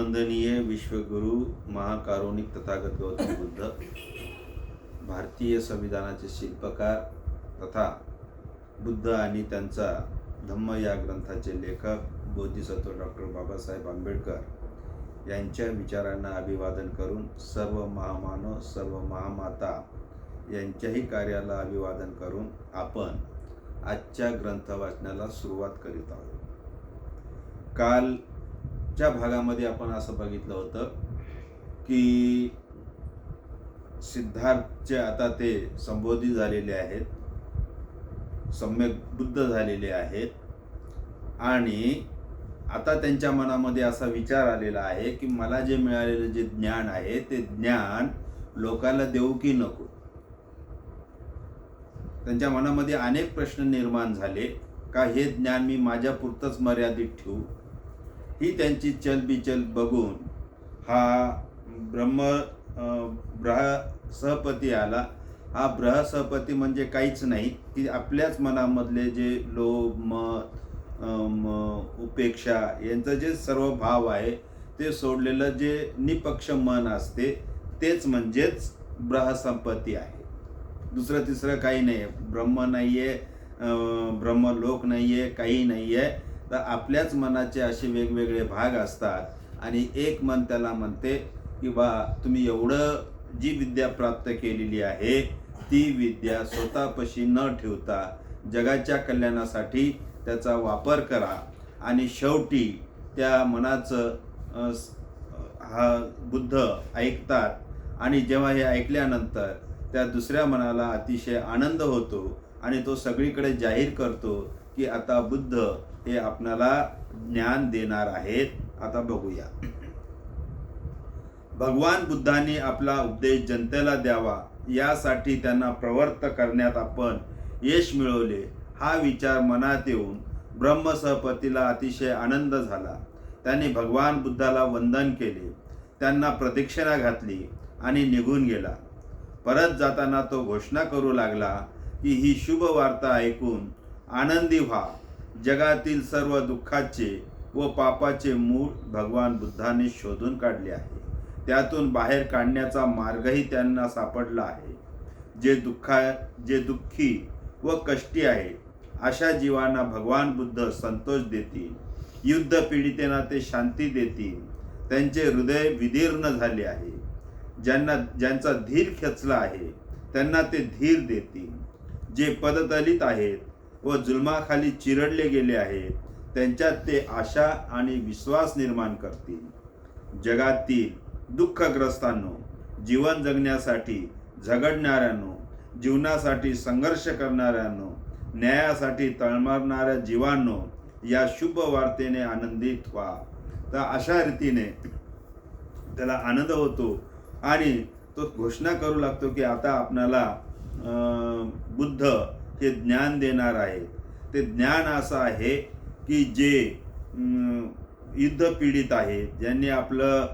वंदनीय विश्वगुरु महाकारुणिक तथागत गौतम बुद्ध भारतीय संविधानाचे शिल्पकार तथा बुद्ध आणि त्यांचा धम्म या ग्रंथाचे लेखक बोधिसत्व डॉक्टर बाबासाहेब आंबेडकर यांच्या विचारांना अभिवादन करून सर्व महामानव सर्व महामाता यांच्याही कार्याला अभिवादन करून आपण आजच्या ग्रंथ वाचनाला सुरुवात करीत आहोत. काल मागच्या भागामध्ये आपण असं बघितलं होतं की सिद्धार्थचे आता ते संबोधी झालेले आहेत सम्यक बुद्ध झालेले आहेत आणि आता त्यांच्या मनामध्ये असा विचार आलेला आहे की मला जे मिळालेलं जे ज्ञान आहे ते ज्ञान लोकांना देऊ की नको? त्यांच्या मनामध्ये अनेक प्रश्न निर्माण झाले का हे ज्ञान मी माझ्यापुरतंच मर्यादित ठेवू? ही त्यांची चलबिचल बघून हा ब्रह्म ब्रहसहपती ब्रह सहपती आला. हा ब्रहसहपती म्हणजे काहीच नाही. की आपल्याच मनामधले जे लोभ मत म- उपेक्षा यांचं जे सर्व भाव आहे ते सोडलेलं जे निपक्ष मन असते तेच म्हणजेच ब्रहसंपत्ती आहे. दुसरं तिसरं काही नाही आहे. ब्रह्म नाही आहे ब्रह्मलोक नाही आहे काही नाही आहे तर आपल्याच मनाचे असे वेगवेगळे भाग असतात. आणि एक मन त्याला म्हणते की बा तुम्ही एवढं जी विद्या प्राप्त केलेली आहे ती विद्या स्वतःपाशी न ठेवता जगाच्या कल्याणासाठी त्याचा वापर करा. आणि शेवटी त्या मनाचं हा बुद्ध ऐकतात. आणि जेव्हा हे ऐकल्यानंतर त्या दुसऱ्या मनाला अतिशय आनंद होतो आणि तो सगळीकडे जाहीर करतो की आता बुद्ध हे आपणाला ज्ञान देणार आहेत. आता बघूया. भगवान बुद्धांनी आपला उपदेश जनतेला द्यावा यासाठी त्यांना प्रवर्त करण्यात आपण यश मिळवले. हा विचार मनात येऊन ब्रह्मसहपतीला अतिशय आनंद झाला. त्यांनी भगवान बुद्धाला वंदन केले. त्यांना प्रदक्षिणा घातली आणि निघून गेला. परत जाताना तो घोषणा करू लागला की ही शुभ वार्ता ऐकून आनंदी व्हा. जगातील सर्व दुःखाचे व पापाचे मूळ भगवान बुद्धाने शोधून काढले आहे. त्यातून बाहेर काढण्याचा मार्गही त्यांना सापडला आहे. जे दुःखा जे दुःखी व कष्टी आहे अशा जीवांना भगवान बुद्ध संतोष देतील युद्ध पीडितेना ते शांती देतील त्यांचे हृदय विदीर्ण झाले आहे. ज्यांना ज्यांचा धीर खेचला आहे त्यांना ते धीर देतील. जे पददलित आहेत व जुलमाखाली चिरडले गेले आहेत. त्यांच्यात ते आशा आणि विश्वास निर्माण करतील. जगातील दुःखग्रस्तांनो जीवन जगण्यासाठी झगडणाऱ्यांनो जीवनासाठी संघर्ष करणाऱ्यांनो न्यायासाठी तळमळणाऱ्या जीवांनो या शुभ वार्तेने आनंदित व्हा. तर अशा रीतीने त्याला आनंद होतो आणि तो घोषणा करू लागतो की आता आपणाला बुद्ध हे ज्ञान देणार आहे. ते ज्ञान असं आहे की जे युद्ध पीडित आहेत ज्यांनी आपलं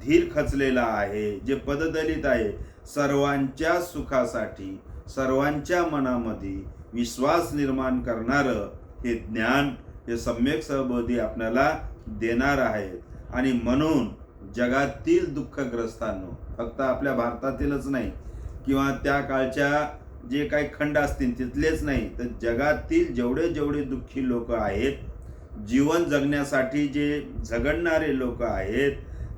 धीर खचलेला आहे जे पददलित आहे सर्वांच्या सुखासाठी सर्वांच्या मनामध्ये विश्वास निर्माण करणारं हे ज्ञान हे सम्यक सहबोधी आपल्याला देणार आहेत आणि म्हणून जगातील दुःखग्रस्तांनो फक्त आपल्या भारतातीलच नाही किंवा त्या काळच्या जे काही खंड असतील तिथलेच नाही. तर जगातील जेवढे जेवढे दुःखी लोक आहेत जीवन जगण्यासाठी जे झगडणारे लोक आहेत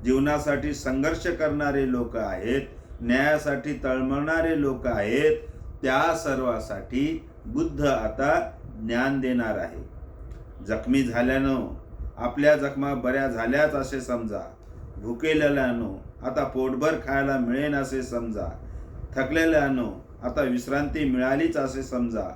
जीवनासाठी संघर्ष करणारे लोक आहेत न्यायासाठी तळमळणारे लोक आहेत त्या सर्वासाठी बुद्ध आता ज्ञान देणार आहे. जखमी झाल्यानं आपल्या जखमा बऱ्या झाल्याच असे समजा. भुकेलेल्यानो आता पोटभर खायला मिळेन असे समजा. थकलेल्यानो आता विश्रांती मिळालीच असे समजा.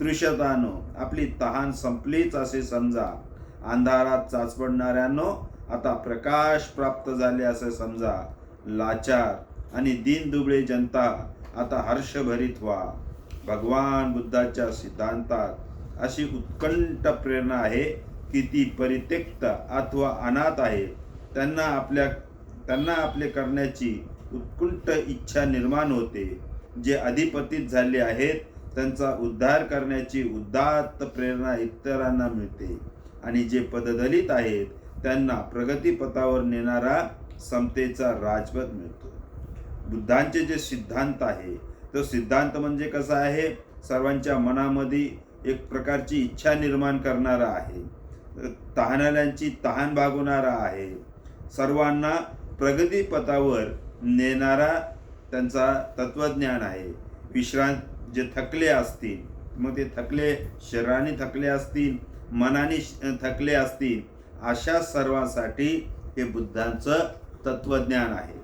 तृषतानो आपली तहान संपलीच असे समजा. अंधारात चाचपडणाऱ्यांनो आता प्रकाश प्राप्त झाले असे समजा. लाचार आणि दीनदुबळे जनता आता हर्षभरीत व्हा. भगवान बुद्धाच्या सिद्धांतात अशी उत्कंठ प्रेरणा आहे की ती परित्यक्त अथवा अनाथ आहे. त्यांना आपल्या त्यांना आपले करण्याची उत्कुंठ इच्छा निर्माण होते. जे अधिपतीत झाले आहेत त्यांचा उद्धार करण्याची उदात्त प्रेरणा इतरांना मिळते. आणि जे पददलित आहेत त्यांना प्रगतीपथावर नेणारा समतेचा राजपथ मिळतो. बुद्धांचे जे सिद्धांत आहे तो सिद्धांत म्हणजे कसा आहे? सर्वांच्या मनामध्ये एक प्रकारची इच्छा निर्माण करणारा आहे. तहानाल्यांची तहान भागवणारा आहे. सर्वांना प्रगतीपथावर नेणारा त्यांचा तत्वज्ञान आहे. विश्रांत जे थकले असतील मग ते थकले शरीराने थकले असतील मनाने थकले असतील अशा सर्वांसाठी हे बुद्धांचं तत्वज्ञान आहे.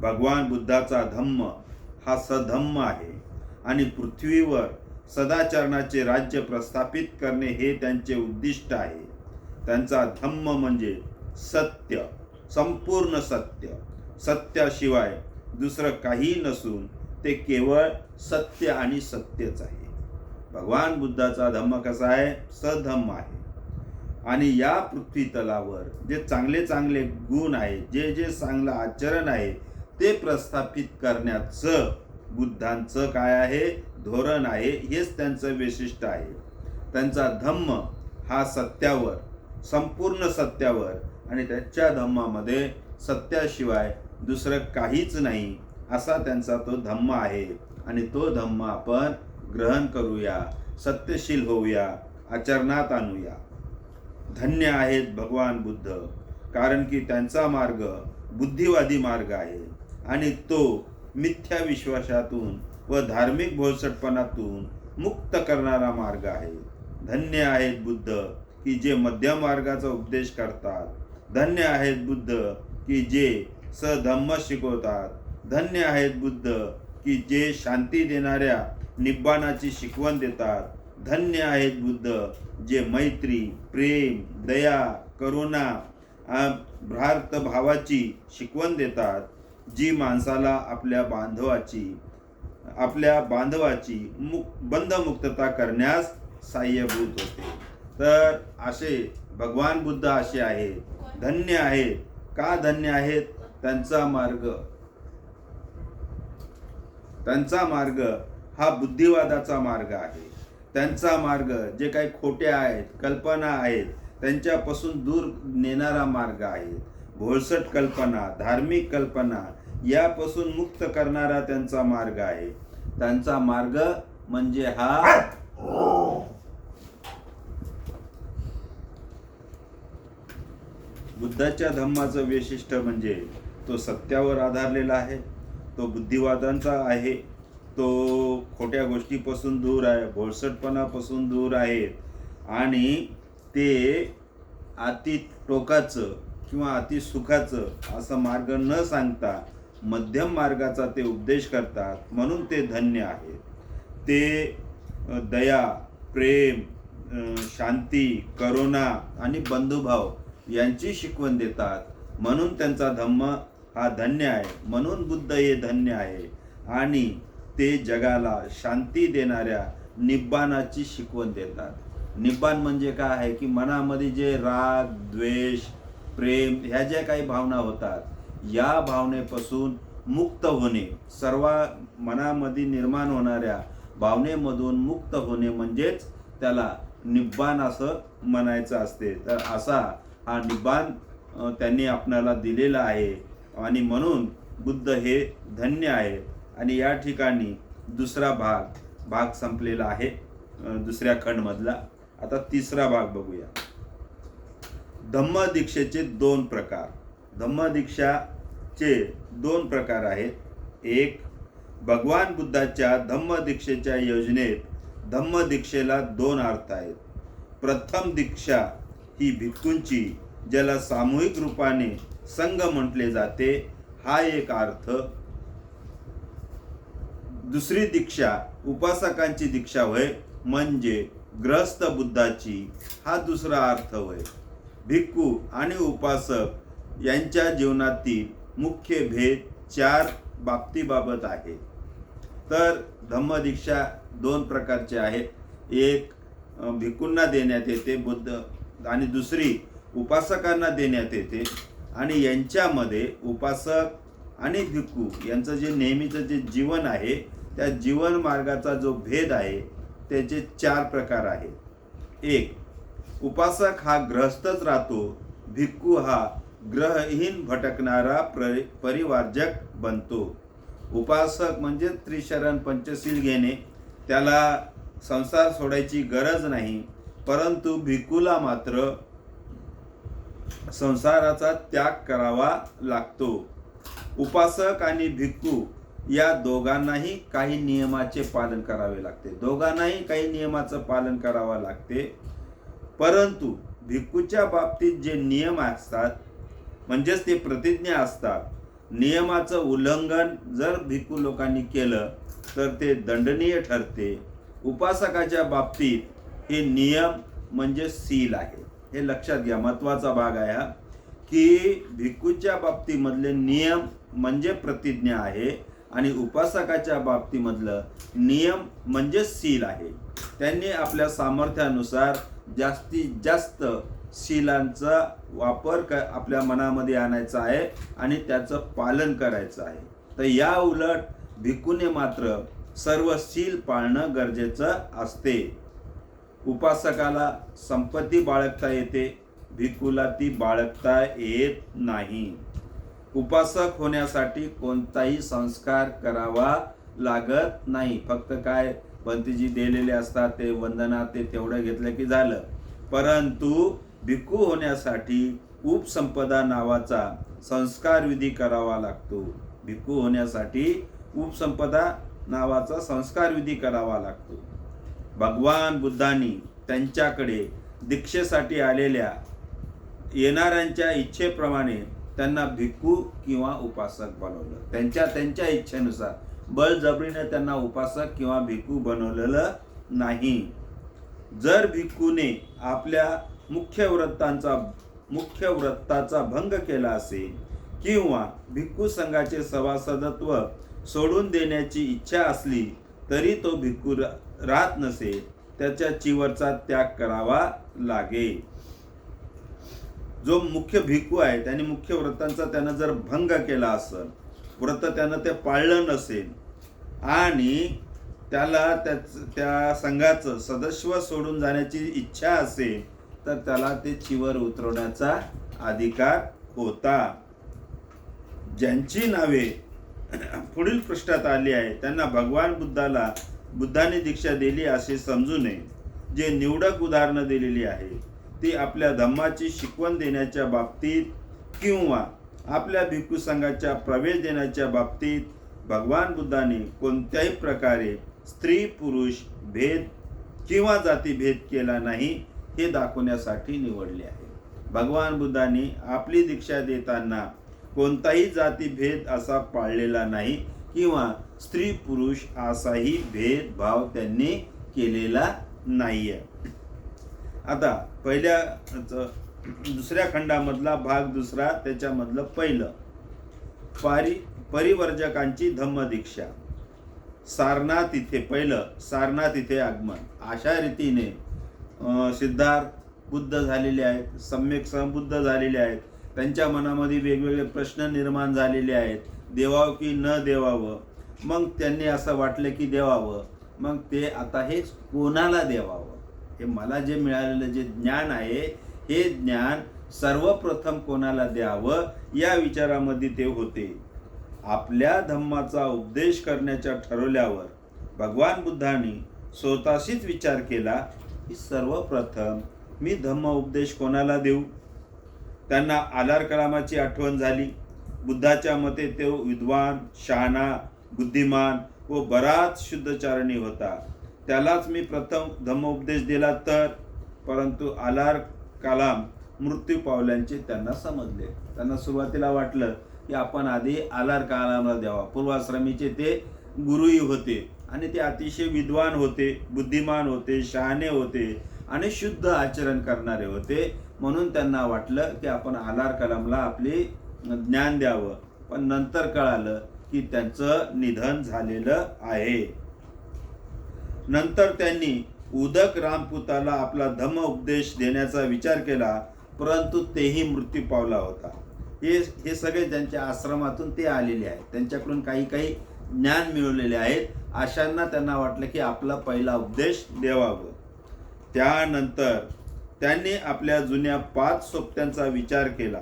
भगवान बुद्धाचा धम्म हा सधम्म आहे आणि पृथ्वीवर सदाचरणाचे राज्य प्रस्थापित करणे हे त्यांचे उद्दिष्ट आहे. त्यांचा धम्म म्हणजे सत्य संपूर्ण सत्य. सत्याशिवाय दुसरं काही नसून ते केवळ सत्य आणि सत्यच आहे. भगवान बुद्धाचा धम्म कसा आहे? सधम्म आहे. आणि या पृथ्वी तलावर जे चांगले चांगले गुण आहे जे जे चांगलं आचरण आहे ते प्रस्थापित करण्याचं बुद्धांचं काय आहे? धोरण आहे. हेच त्यांचं वैशिष्ट्य आहे. त्यांचा धम्म हा सत्यावर संपूर्ण सत्यावर आणि त्याच्या धम्मामध्ये सत्याशिवाय दुसरं काहीच नाही असा त्यांचा तो धम्म आहे. आणि तो धम्म आपण ग्रहण करूया सत्यशील होऊया आचरणात आणूया. धन्य आहेत भगवान बुद्ध कारण की त्यांचा मार्ग बुद्धिवादी मार्ग आहे. आणि तो मिथ्या विश्वासातून व धार्मिक भोळसटपणातून मुक्त करणारा मार्ग आहे. धन्य आहेत बुद्ध की जे मध्यम मार्गाचा उपदेश करतात. धन्य आहेत बुद्ध की जे सधम्म शिकवतात. धन्य आहेत बुद्ध की जे शांती देणाऱ्या निब्बाणाची शिकवण देतात. धन्य आहेत बुद्ध जे मैत्री प्रेम दया करुणा आ, भावाची शिकवण देतात. जी माणसाला आपल्या बांधवाची आपल्या बांधवाची मुक बंधमुक्तता करण्यास साह्यभूत होते. तर असे भगवान बुद्ध असे आहेत. धन्य आहेत. का धन्य आहेत? त्यांचा मार्ग. त्यांचा मार्ग हा बुद्धिवादाचा मार्ग आहे. त्यांचा मार्ग जे काही खोटे आहेत कल्पना आहेत त्यांच्यापासून दूर नेणारा मार्ग आहे. भोळसट कल्पना धार्मिक कल्पना यापासून मुक्त करणारा त्यांचा मार्ग आहे. त्यांचा मार्ग म्हणजे हा बुद्धाच्या धम्माचं वैशिष्ट्य म्हणजे तो सत्यावर आधारलेला आहे तो बुद्धिवादांचा आहे तो खोट्या गोष्टीपासून दूर आहे भोळसटपणापासून दूर आहे आणि ते अति टोकाचं किंवा अति सुखाचं असं मार्ग न सांगता मध्यम मार्गाचा ते उपदेश करतात म्हणून ते धन्य आहे ते दया प्रेम शांती करुणा आणि बंधुभाव यांची शिकवण देतात म्हणून त्यांचा धम्म हा धन्य आहे. म्हणून बुद्ध हे धन्य आहे. आणि ते जगाला शांती देणाऱ्या निब्बाणाची शिकवण देतात. निब्बाण म्हणजे काय आहे की मनामध्ये जे राग द्वेष प्रेम ह्या ज्या काही भावना होतात या भावनेपासून मुक्त होणे सर्व मनामध्ये निर्माण होणाऱ्या भावनेमधून मुक्त होणे म्हणजेच त्याला निब्बाण असं म्हणायचं असते. तर असा हा निब्बाण त्यांनी आपणाला दिलेला आहे. आणि म्हणून बुद्ध हे धन्य आहे. आणि या ठिकाणी दुसरा भाग भाग संपलेला आहे दुसऱ्या खंडमधला. आता तिसरा भाग बघूया. धम्म दीक्षेचे दोन प्रकार. धम्म दीक्षाचे दोन प्रकार आहेत. एक भगवान बुद्धाच्या धम्म दीक्षेच्या योजनेत धम्म दीक्षेला दोन अर्थ आहेत. प्रथम दीक्षा ही भिक्खूंची ज्याला सामूहिक रूपाने संघ म्हटले जाते. हा एक अर्थ. दुसरी दीक्षा उपासकांची दीक्षा होय म्हणजे ग्रस्त बुद्धाची हा दुसरा अर्थ होय. भिक्खू आणि उपासक यांच्या जीवनातील मुख्य भेद चार बाबतीबाबत आहे. तर धम्मदीक्षा दोन प्रकारचे आहेत. एक भिक्खूंना देण्यात येते बुद्ध आणि दुसरी उपासकांना देण्यात येते आणि यांच्यामध्ये उपासक आणि भिक्खू यांचं जे नेहमीचं जे जीवन आहे त्या जीवन मार्गाचा जो भेद आहे त्याचे चार प्रकार आहेत. एक उपासक हा ग्रहस्थच राहतो भिक्खू हा ग्रहहीन भटकणारा प्र- परिवारजक बनतो. उपासक म्हणजे त्रिशरण पंचशील घेणे त्याला संसार सोडायची गरज नाही परंतु भिक्खूला मात्र संसाराचा त्याग करावा लागतो. उपासक आणि भिक्खू या दोघांनाही काही नियमाचे पालन करावे लागते. दोघांनाही काही नियमाचं पालन करावं लागते. परंतु भिक्खूच्या बाबतीत जे नियम असतात म्हणजेच ते प्रतिज्ञा असतात नियमाचं उल्लंघन जर भिक्खू लोकांनी केलं तर ते दंडनीय ठरते. उपासकाच्या बाबतीत हे नियम म्हणजे सील आहे. हे लक्षात घ्या महत्त्वाचा भाग आहे हा की भिक्खूच्या बाबतीमधले नियम म्हणजे प्रतिज्ञा आहे आणि उपासकाच्या बाबतीमधलं नियम म्हणजे सील आहे. त्यांनी आपल्या सामर्थ्यानुसार जास्तीत जास्त शिलांचा वापर क आपल्या मनामध्ये आणायचा आहे आणि त्याचं पालन करायचं आहे. तर या उलट भिक्खूने मात्र सर्व शील पाळणं गरजेचं असते. उपासकाला संपत्ती बाळगता येते भिक्खूला ती बाळगता येत नाही. उपासक होण्यासाठी कोणताही संस्कार करावा लागत नाही. फक्त काय पंथीजी दिलेले असतात ते वंदना ते तेवढं घेतलं की झालं. परंतु भिक्खू होण्यासाठी उपसंपदा नावाचा संस्कार विधी करावा लागतो. भिक्खू होण्यासाठी उपसंपदा नावाचा संस्कार विधी करावा लागतो. भगवान बुद्धांनी त्यांच्याकडे दीक्षेसाठी आलेल्या येणाऱ्यांच्या इच्छेप्रमाणे त्यांना भिक्खू किंवा उपासक बनवलं. त्यांच्या त्यांच्या इच्छेनुसार. बळजबरीने त्यांना उपासक किंवा भिक्खू बनवलेलं नाही. जर भिक्खूने आपल्या मुख्य व्रतांचा मुख्य व्रताचा भंग केला असेल किंवा भिक्खू संघाचे सभासदत्व सोडून देण्याची इच्छा असली तरी तो भिक्खू राहत नसेल त्याच्या चिवरचा त्याग करावा लागेल जो मुख्य भिक्खू आहे त्याने मुख्य व्रतांचा त्यानं जर भंग केला असेल व्रत त्यानं ते पाळलं नसेल आणि त्याला त्याच त्या संघाचं सदस्य सोडून जाण्याची इच्छा असेल तर त्याला ते चिवर उतरवण्याचा अधिकार होता. ज्यांची नावे पुढील पृष्ठात आली आहे त्यांना भगवान बुद्धाला बुद्धाने दीक्षा दिली असे समजू नये. जे निवडक उदाहरणं दिलेली आहे ती आपल्या धम्माची शिकवण देण्याच्या बाबतीत किंवा आपल्या भिक्खू संघाच्या प्रवेश देण्याच्या बाबतीत भगवान बुद्धाने कोणत्याही प्रकारे स्त्री पुरुष भेद किंवा जातीभेद केला नाही हे दाखवण्यासाठी निवडले आहे. भगवान बुद्धांनी आपली दीक्षा देताना कोणताही जातीभेद असा पाळलेला नाही किंवा स्त्री पुरुष असाही भेदभाव त्यांनी केलेला नाहीये. आता पहिल्या दुसऱ्या खंडामधला भाग दुसरा त्याच्यामधलं पहिलं. पारि परिवर्जकांची धम्मदीक्षा. सारनाथ इथे पहिलं सारनाथ इथे आगमन. अशा रीतीने अं, सिद्धार्थ बुद्ध झालेले आहेत सम्यक संबुद्ध झालेले आहेत. त्यांच्या मनामध्ये वेगवेगळे प्रश्न निर्माण झालेले आहेत. देवावं की न देवावं मग त्यांनी असं वाटलं की देवावं. मग ते आता हे कोणाला देवावं? हे मला जे मिळालेलं जे ज्ञान आहे हे ज्ञान सर्वप्रथम कोणाला द्यावं? या विचारामध्ये ते होते. आपल्या धम्माचा उपदेश करण्याच्या ठरवल्यावर भगवान बुद्धांनी स्वतःशीच विचार केला की सर्वप्रथम मी धम्म उपदेश कोणाला देऊ? त्यांना आलार कलामाची आठवण झाली. बुद्धाच्या मते तो विद्वान शहाणा बुद्धिमान व बराच शुद्धचारणी होता. त्यालाच मी प्रथम धम्मोपदेश दिला तर परंतु आलार कलाम मृत्यू पावल्यांचे त्यांना समजले. त्यांना सुरुवातीला वाटलं की आपण आधी आलार कलामला द्यावा. पूर्वाश्रमीचे ते गुरुही होते आणि ते अतिशय विद्वान होते बुद्धिमान होते शहाणे होते आणि शुद्ध आचरण करणारे होते. म्हणून त्यांना वाटलं की आपण आलार कलामला आपले ज्ञान द्यावं. पण नंतर कळालं की त्यांचं निधन झालेलं आहे. नंतर त्यांनी उदक रामपुताला आपला धम्म उपदेश देण्याचा विचार केला परंतु तेही मृत्यू पावला होता. हे हे सगळे त्यांच्या आश्रमातून ते आलेले आहेत. त्यांच्याकडून काही काही ज्ञान मिळवलेले आहेत. अशांना त्यांना वाटलं की आपला पहिला उपदेश देवावं त्यानंतर त्यांनी आपल्या जुन्या पाच सोबत्यांचा विचार केला.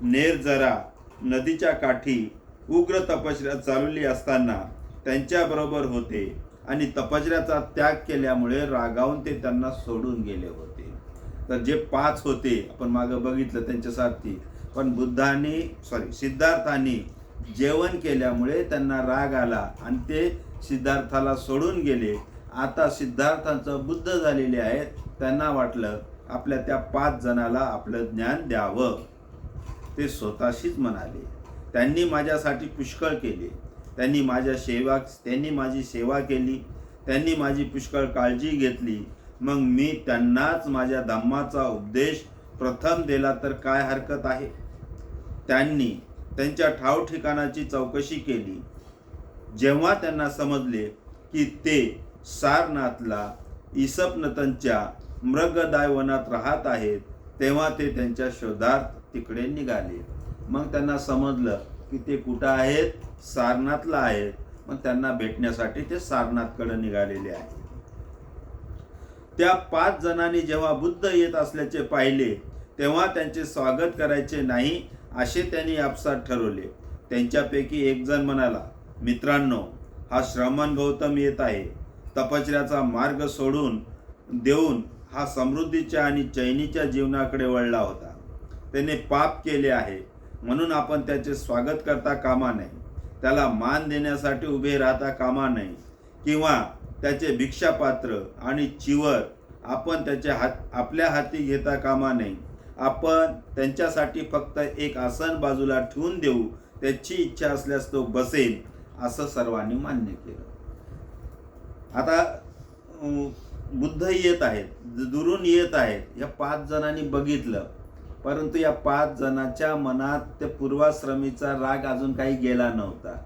नेर जरा नदीच्या काठी उग्र तपश्चर्या चालवली असताना त्यांच्याबरोबर होते आणि तपश्चर्याचा त्याग केल्यामुळे रागावून ते त्यांना सोडून गेले होते. तर जे पाच होते आपण मागं बघितलं त्यांच्यासाठी पण बुद्धाने सॉरी सिद्धार्थाने जेवण केल्यामुळे त्यांना राग आला आणि ते सिद्धार्थाला सोडून गेले. आता सिद्धार्थांचं बुद्ध झालेले आहेत त्यांना वाटलं आपल्या त्या पाच जणाला आपलं ज्ञान द्यावं. ते स्वतःशीच म्हणाले. त्यांनी माझ्यासाठी पुष्कळ केले. त्यांनी माझ्या सेवा त्यांनी माझी सेवा केली. त्यांनी माझी पुष्कळ काळजी घेतली. मग मी त्यांनाच माझ्या धम्माचा उपदेश प्रथम दिला तर काय हरकत आहे? त्यांनी त्यांच्या ठाव ठिकाणाची चौकशी केली. जेव्हा त्यांना समजले की ते सारनाथला इसपनतनच्या मृगदाय वनात राहत आहेत तेव्हा ते त्यांच्या शोधार्थ तिकडे निघाले. मग त्यांना समजलं की ते कुठं आहेत? सारनाथला आहेत. मग त्यांना भेटण्यासाठी ते सारनाथकडे निघालेले आहे त्या पाच जणांनी जेव्हा बुद्ध येत असल्याचे पाहिले तेव्हा त्यांचे स्वागत करायचे नाही असे त्यांनी आपसात ठरवले. त्यांच्यापैकी एक जण म्हणाला मित्रांनो हा श्रमण गौतम येत आहे. तपश्चर्याचा मार्ग सोडून देऊन हा समृद्धीच्या आणि चैनीच्या जीवनाकडे वळला होता. त्याने पाप केले आहे. म्हणून आपण त्याचे स्वागत करता कामा नये. त्याला मान देण्यासाठी उभे राहता कामा नये. किंवा त्याचे भिक्षापात्र आणि चिवर आपण त्याच्या हात आपल्या हाती घेता कामा नये. आपण त्यांच्यासाठी फक्त एक आसन बाजूला ठेवून देऊ त्याची इच्छा असल्यास तो बसेल असं सर्वांनी मान्य केलं. आता बुद्ध येत आहेत दुरून येत आहेत. या पाच जणांनी बघितलं. परंतु या पाच जणाच्या मनात त्या पूर्वाश्रमीचा राग अजून काही गेला नव्हता.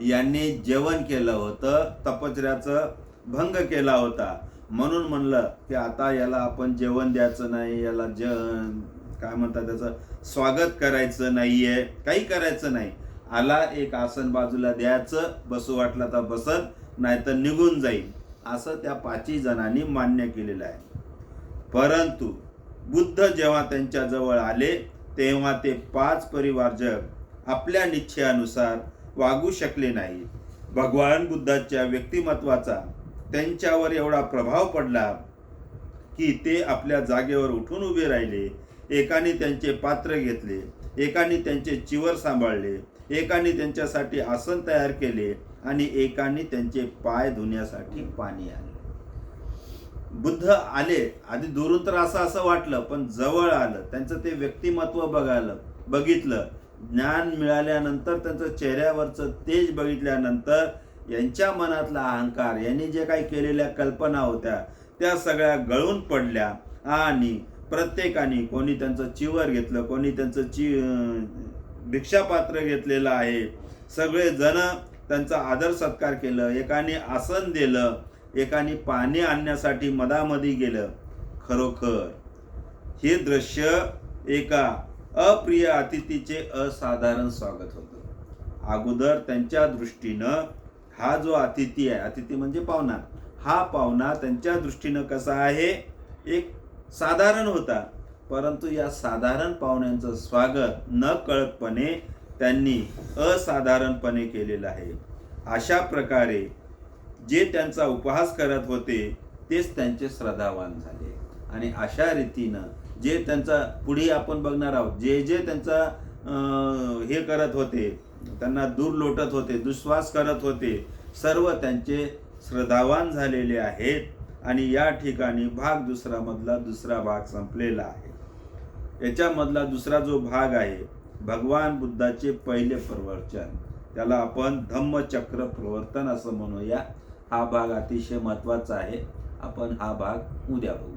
यांनी जेवण केलं होतं तपचऱ्याचं भंग केला होता. म्हणून म्हणलं की आता याला आपण जेवण द्यायचं नाही याला ज काय म्हणतात त्याचं स्वागत करायचं नाही आहे काही करायचं नाही. आला एक आसन बाजूला द्यायचं बसू वाटलं तर बसत नाहीतर निघून जाईल असं त्या पाचही जणांनी मान्य केलेलं आहे. परंतु बुद्ध जेव्हा त्यांच्या जवळ आले तेव्हा ते पाच परिवारजक आपल्या निश्चयानुसार वागू शकले नाही भगवान बुद्धाच्या व्यक्तिमत्वाचा त्यांच्यावर एवढा प्रभाव पडला की ते आपल्या जागेवर उठून उभे राहिले. एकाने त्यांचे पात्र घेतले एकाने त्यांचे चिवर सांभाळले एकाने त्यांच्यासाठी आसन तयार केले आणि एकाने त्यांचे पाय धुण्यासाठी पाणी आले बुद्ध आले आधी दुरून तर असं असं वाटलं पण जवळ आलं. त्यांचं ते व्यक्तिमत्व बघायला बघितलं. ज्ञान मिळाल्यानंतर त्यांचं चेहऱ्यावरचं तेज बघितल्यानंतर यांच्या मनातला अहंकार यांनी जे काही केलेल्या कल्पना होत्या त्या सगळ्या गळून पडल्या. आणि प्रत्येकाने कोणी त्यांचं चिवर घेतलं कोणी त्यांचं चि भिक्षापात्र घेतलेलं आहे. सगळेजण त्यांचा आदर सत्कार केलं एकाने आसन दिलं एकाने पाणी आणण्यासाठी मधामधी गेलं खरोखर. हे दृश्य एका अप्रिय अतिथीचे असाधारण स्वागत होतं. अगोदर त्यांच्या दृष्टीनं हा जो अतिथी आहे अतिथी म्हणजे पाहुणा हा पाहुणा त्यांच्या दृष्टीनं कसा आहे? एक साधारण होता परंतु या साधारण पाहुण्यांचं स्वागत न कळतपणे त्यांनी असाधारणपणे केलेलं आहे. अशा प्रकारे जे त्यांचा उपहास करत होते तेच त्यांचे श्रद्धावान झाले. आणि अशा रीतीनं जे त्यांचा पुढे आपण बघणार आहोत जे जे त्यांचा हे करत होते त्यांना दूर लोटत होते दुश्वास करत होते सर्व त्यांचे श्रद्धावान झालेले आहेत आणि या ठिकाणी भाग दुसरा मधला दुसरा भाग संपलेला आहे. याच्यामधला दुसरा जो भाग आहे भगवान बुद्धाचे पहिले प्रवचन. त्याला आपण धम्मचक्र प्रवर्तन असं म्हणूया. हा भाग अतिशय महत्त्वाचा आहे. आपण हा भाग उद्या बघू.